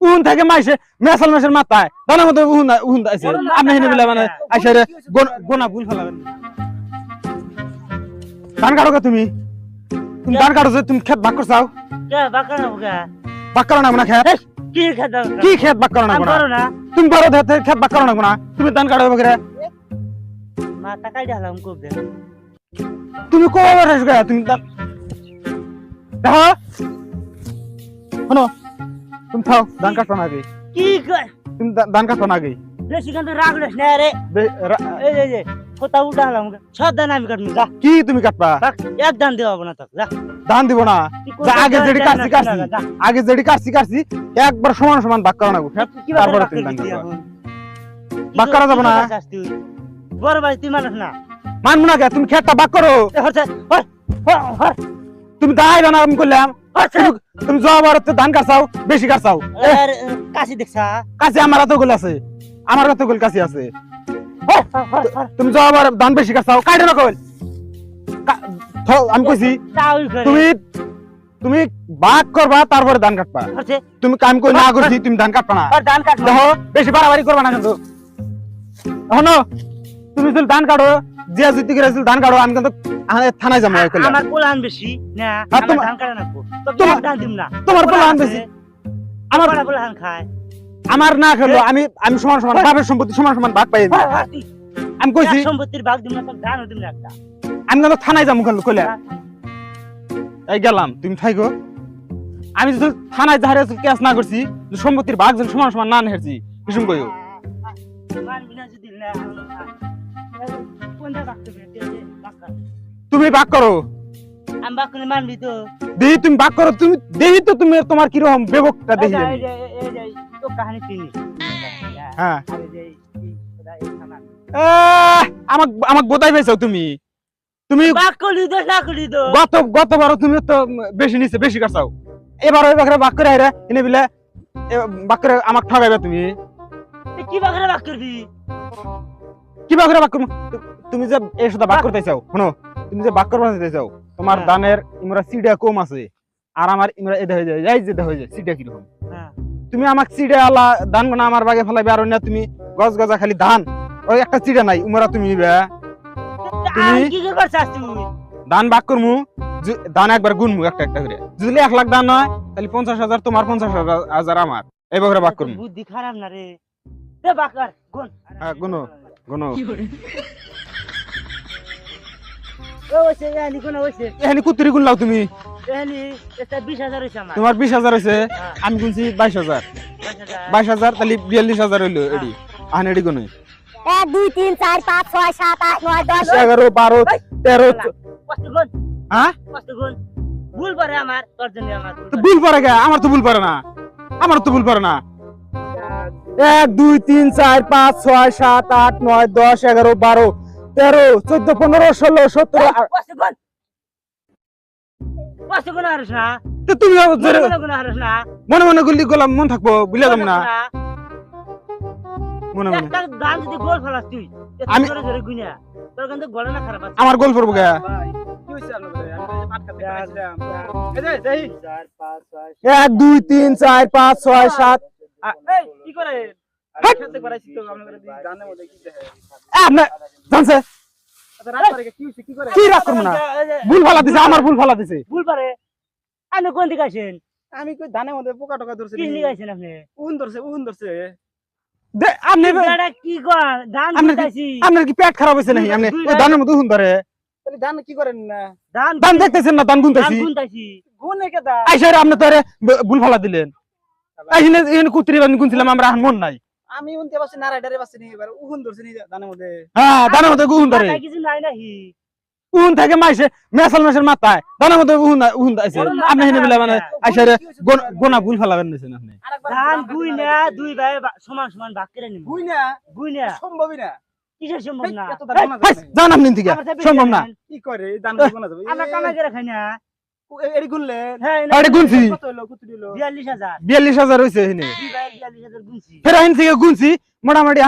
উহুন থেকে মাইসে মেসাল মেসের মাথায়। দানা মতো উহুন উহুন আছে আপনি হেনে বলে মানে আইসা রে গোনা- ভুল ফেলাবেন। ধান কাটো কে তুমি? তুমি ধান কাটো তুমি খেত বাক করছাও কে? বাকা না বাক। করো না খেত। কি খাতা কি খেত বাক করো না তুমি বড় ধরতে খেত বাক করো না তুমি ধান কাটো বগরে মা টাকাই দিলাম খুব দে। তুমি কবে আসবে? তুমি দেখো শোনো। তুমি থাও ধান কাটো না আগে কি তুমি ধান কাটো না আগে বেশি কিন্তু রাগ না রে এই এই যে কোথা উল্টা হলাম সব দান আমি কাটবো যা কি তুমি কাটবা এক দান দেওয়া না তো যা ধান দিব না আগে যেটি কাটছি কাটছি। আগে যেটি কাটছি কাটছি একবার সমান সমান ভাগ করা বাক তারপরে তুমি ধান কাটবা। বাক কি করা যাবে না। বড় ভাই তুই মানুষ না মানবো না তুমি খেতটা ভাগ করো তুমি দায় না আমি করলাম। তুমি- তুমি আর ধান কাটছাও বেশি কাটছাও। এ, কাশি দেখছা? আমার হাতে গোল আছে। আমার হাতে গোল কাছে আছে। হর, হর, হর। তুমি ধান বেশি কাটছাও। কাটে না আমি কইছি তুমি তুমি করবা তারপরে ধান কাটবা। তুমি কাম কই না করছি তুমি ধান কাটবা না। দেখো বেশি বাড়াবাড়ি করবা না কিন্তু। তুমি যদি ধান কাটো যে জিতে গেলে ধান কাটো আমি কিন্তু থানায় যাব আমার পোলান বেশি না আমার তোমার- ধান কাটা তো তোমার- ধান দিম না। তোমার পোলান বেশি। আমার পোলা পোলান খায়। আমার না খেলো আমি আমি সমান সমান বাপের সম্পত্তি সমান সমান ভাগ পাই। হর, হর, আমি কইছি সম্পত্তির ভাগ দিম না তো ধানও দিম না একটা। আমি কিন্তু থানায় যাব খেলো কইলা এই গেলাম তুমি থাইকো আমি যদি থানায় যাহারে কেস না করছি সম্পত্তির ভাগ যদি সমান সমান না নেছি কিসুম কইও মানবি না যদি না তুমি ভাগ করো। দেহি তুমি ভাগ করো তুমি দেহি তো তুমি তোমার কীরকম বেবকটা চিনি হ্যাঁ। আমাক আমাক বোধাই তুমি। তুমি ভাগ করলি তো না করলি তো। গত গতবারও তুমি তো বেশি নিছে বেশি কাছাও এবার ওই বাকরে বাক করে হাইরা এনে বিলে বাক করে আমাক ঠগাইবে তুমি। কি করবি? কি বাকরে বাক তুমি যে এই সাথে বাক করতে চাও শোনো তুমি যে বাক করতে চাইছো তোমার হ্যাঁ। দানের ইমরা সিডা কম আছে আর আমার ইমরা এদা হয়ে যায় এই যেটা হয়ে যায় সিডা কীরকম? হ্যাঁ। তুমি আমাক সিডা আলা ধান বানা আমার বাগে ফেলাইবে আর অন্য তুমি গজ গজা খালি ধান ওই একটা সিডা নাই উমরা তুমি নিবে। তুমি- কি চাস তুই ধান বাক করমু ধান একবার গুনমু একটা একটা করে। যদি এক লাখ ধান হয় তাহলে পঞ্চাশ হাজার তোমার পঞ্চাশ হাজার- আমার। এই বকরে বাক করমু। বুদ্ধি খারাপ না রে। কর গুন। হ্যাঁ, গুনো। গুনো ও ওইছে এনি কোন ওইছে এখানে কুতুরি গুনলাও তুমি। এনি এটা 20000 হইছে আমার। তোমার বিশ হাজার হয়েছে আমি গুনছি বাইশ হাজার। বাইশ হাজার। তাহলে বিয়াল্লিশ হাজার হইল এডি। আহান এডি গুনে এক দুই তিন চার পাঁচ ছয় সাত আট নয় দশ। এগারো বারো তেরো হ্যাঁ? ভুল আমার তোর জন্য আমার ভুল তো পারে। আমার তো ভুল পারে না। আমার তো ভুল পারে না। এক দুই তিন চার পাঁচ ছয় সাত আট নয় দশ এগারো বারো তেরো চোদ্দ পনেরো ষোলো সতেরো তুমি মনে মনে গুন হারিস না। মনে মনে গুলি গোলাম মন থাকব বুঝলে না। মনে মনে একটা যদি গোল ফেলাস তুই আমি- আমি জোরে জোরে গুনিয়া তোর কিন্তু গলা না খারাপ আছে। আমার গোল গে। ছয় এক দুই তিন চার পাঁচ ছয় সাত কি করে? হাট! খেলতে পারাইছি তো আপনাদের গানের মধ্যে কি দেখে আপনি জানছে? রাত করে কি হইছে কি করে? কি রাগ করব না? ভুল ফালা দিছে আমার ভুল ফালা দিছে। ভুল পারে আপনি কোন দিকে আছেন আমি কই ধানের মধ্যে পোকা টোকা ধরছে কি দিকে আছেন আপনি? উন ধরছে উন ধরছে। দে, আপনি কি কর ধান আপনি- আপনার কি পেট খারাপ হয়েছে নাকি? আপনি ওই ধানের মতো সুন্দরে তাহলে ধান কি করেন না? ধান ধান দেখতেছেন না ধান গুনতেছি। গুনতাছি। গুনে কে দা আইসারে আপনি তো ভুল ফালা দিলেন। এইখানে এইখানে কুত্রি বানি গুনছিলাম আমরা এখন মন নাই। আমি উনতে না রাইডারে নি এবার উন ধরছে নি ধানের মধ্যে। হ্যাঁ মতো গুহুন ধরে। কিছু নাই নাকি উহুন থেকে মাইসে মেসাল মেসের মাথায়। ধানের মতো উহুন উহুন আছে আপনি এখানে বলে মানে আইসারে গোনা ভুল ফালা বেন আপনি। ধান ধান গুই না দুই ভাই সমান সমান ভাগ করে নিব গুই না? গুই না। সম্ভবই না। কিসের সম্ভব না। জান আপনি বেশি সম্ভব না। কি করে? এই ধান গোনা যাবে? আমরা কামাই করে খাই না। মোটামুটি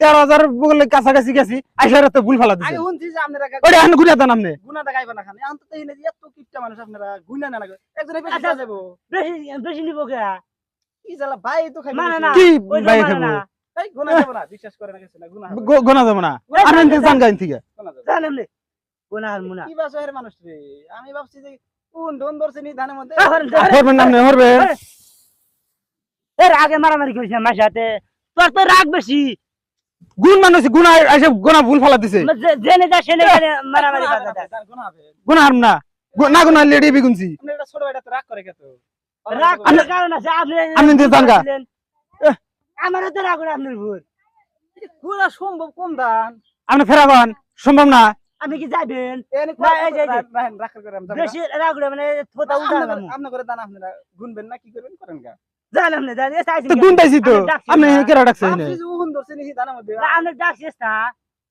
তেরো হাজার বলে কাছাকাছি গেছি আইসারে তো ভুল ফালা দিছে। শুনছি যে আপনারা ওটা এখন গুনিয়া দেন আপনি। গুনা দেখাইবা না খান। এখন তো এই এত কিপটা মানুষ আপনারা গুনা না লাগে। একজনে বেশি আচ্ছা। যাব। বেশি বেশি নিব কে? কি জ্বালা ভাই তো খাই মানে না কি ভাই খাব? না। ভাই না বিশ্বাস করে না কিছু না গুনা হবে। গো- না। আর এনতে জান গাইন থেকে। জানেন রে কোনা মুনা। কি বাসহের মানুষ রে? আমি ভাবছি যে কোন ডোন ধরছে নি ধানের মধ্যে? হরবেন না আপনি এর আগে মারামারি করিস না মার সাথে। তোর তো রাগ বেশি। গুণ মানুষ গুণা এসে গোনা ভুল ফালা দিছে। যে- জেনে যা সেনে জেনে মারামারি গুনা হবে, বাধা দেয়। গুনা গুণা হারম না। না গুণা লেডি বিগুনছি। আপনি এটা ছোট ভাইটা তো রাগ করে কত রাগ করার কারণ আছে আপনি আপনি দিয়ে যান আমারও তো রাগ করে আপনার ভুল গুনা সম্ভব কম দান আপনি ফেরাবান সম্ভব না। আপনি কি যাবেন আমি। বেশি রাগ মানে থোতা উঠা আপনার আপনার করে দান আপনারা গুনবেন না কি করবেন করেন গা। জান আপনি জান তো কেন? গুনতাইছি তো। আমি আপনি কেরা ডাকছে আপনি যে উহুন ধরছে নি ধানের মধ্যে আপনি ডাকছিস না।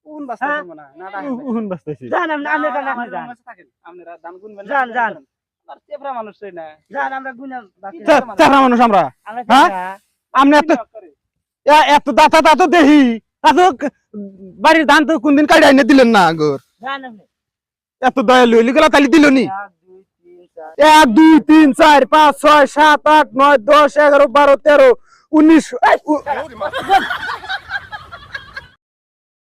উহুন বাস্তা? না না ডাকেন না। উহুন বাস্তাইছি আপনি আপনি আপনি আমার জান রুমে থাকেন আপনারা দান গুনবেন না, যান, কি যান। করেন? আর চেপরা মানুষ না। জান আমরা গুনা বাকি চা- মানুষ। আমরা। আমরা হ্যাঁ? আপনি এত দাতা দাতা বাড়ির ধান তো কোনদিন কাড়ি আইনে দিলেন না আগর এত দয়ালু লইলি গেলা তালি দিল নি? এক দুই তিন চার। পাঁচ ছয় সাত আট নয় দশ এগারো বারো তেরো উনিশ